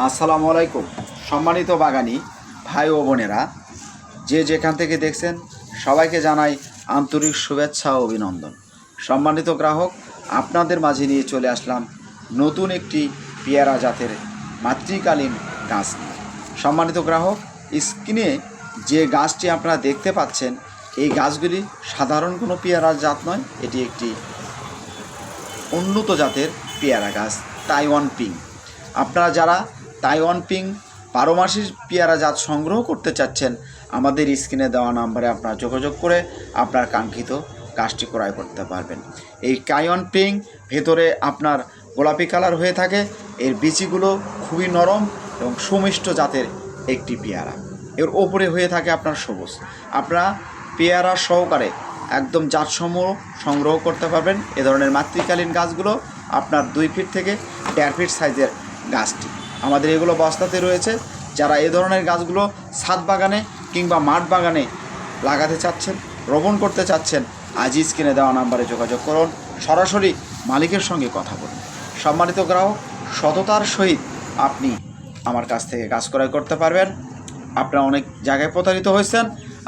আসসালামু আলাইকুম। সম্মানিত বাগানি ভাই ও বোনেরা, যে যেখান থেকে দেখছেন, সবাইকে জানাই আন্তরিক শুভেচ্ছা ও অভিনন্দন। সম্মানিত গ্রাহক, আপনাদের মাঝে নিয়ে চলে আসলাম নতুন একটি পেয়ারা জাতের মাতৃকালীন গাছ সম্মানিত গ্রাহক, স্ক্রিনে যে গাছটি আপনারা দেখতে পাচ্ছেন, এই গাছগুলি সাধারণ কোনো পেয়ারা জাত নয়, এটি একটি উন্নত জাতের পেয়ারা গাছ, তাইওয়ান পিং। আপনারা যারা তাইওয়ান পিং বারো মাসের পেয়ারা জাত সংগ্রহ করতে চাচ্ছেন। আমাদের স্ক্রিনে দেওয়া নাম্বারে আপনারা যোগাযোগ করে আপনার কাঙ্ক্ষিত গাছটি ক্রয় করতে পারবেন। এই কাইওয়ান পিং ভেতরে আপনার গোলাপি কালার হয়ে থাকে। এর বিচিগুলো খুবই নরম এবং সুমিষ্ট জাতের একটি পেয়ারা। এর ওপরে হয়ে থাকে আপনার সবুজ। আপনারা পেয়ারা সহকারে একদম জাতসমূহ সংগ্রহ করতে পারবেন। এ ধরনের মাতৃকালীন গাছগুলো আপনার দুই ফিট থেকে দেড় ফিট সাইজের গাছটি। আমাদের এগুলো বস্তাতে রয়েছে। যারা এ ধরনের গাছগুলো ছাদ বাগানে কিংবা মাঠ বাগানে লাগাতে চাচ্ছেন, রোপণ করতে চাচ্ছেন, আজই স্ক্রিনে দেওয়া নাম্বারে যোগাযোগ করুন। সরাসরি মালিকের সঙ্গে কথা বলুন। সম্মানিত গ্রাহক, সততার সহিত আপনি আমার কাছ থেকে কাজ ক্রয় করতে পারবেন। আপনারা অনেক জায়গায় প্রতারিত হয়েছেন,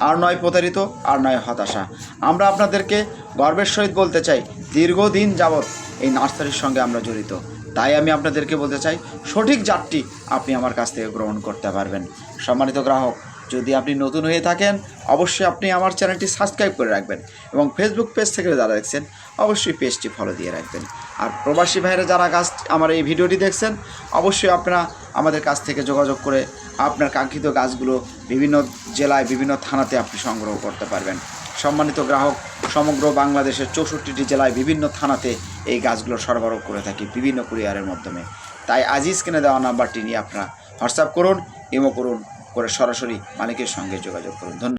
আর নয় প্রতারিত, আর নয় হতাশা। আমরা আপনাদেরকে গর্বের সহিত বলতে চাই, দীর্ঘদিন যাবৎ এই নার্সারির সঙ্গে আমরা জড়িত। তাই আমি আপনাদেরকে বলতে চাই, সঠিক জাতটি আপনি আমার কাছ থেকে গ্রহণ করতে পারবেন। সম্মানিত গ্রাহক, যদি আপনি নতুন হয়ে থাকেন, অবশ্যই আপনি আমার চ্যানেলটি সাবস্ক্রাইব করে রাখবেন এবং ফেসবুক পেজ থেকে যারা দেখছেন, অবশ্যই পেজটি ফলো দিয়ে রাখবেন। আর প্রবাসী ভাইরা যারা গাছ আমার এই ভিডিওটি দেখছেন, অবশ্যই আপনারা আমাদের কাছ থেকে যোগাযোগ করে আপনার কাঙ্ক্ষিত গাছগুলো বিভিন্ন জেলায়, বিভিন্ন থানাতে আপনি সংগ্রহ করতে পারবেন। সম্মানিত গ্রাহক, সমগ্র বাংলাদেশের চৌষট্টিটি জেলায় বিভিন্ন থানাতে এই গাছগুলো সরবরাহ করে থাকি বিভিন্ন কুরিয়ারের মাধ্যমে। তাই আজই স্ক্রিনে দেওয়া নাম্বারটি নিয়ে আপনারা হোয়াটসঅ্যাপ করুন, ইমো করুন, করে সরাসরি মালিকের সঙ্গে যোগাযোগ করুন। ধন্যবাদ।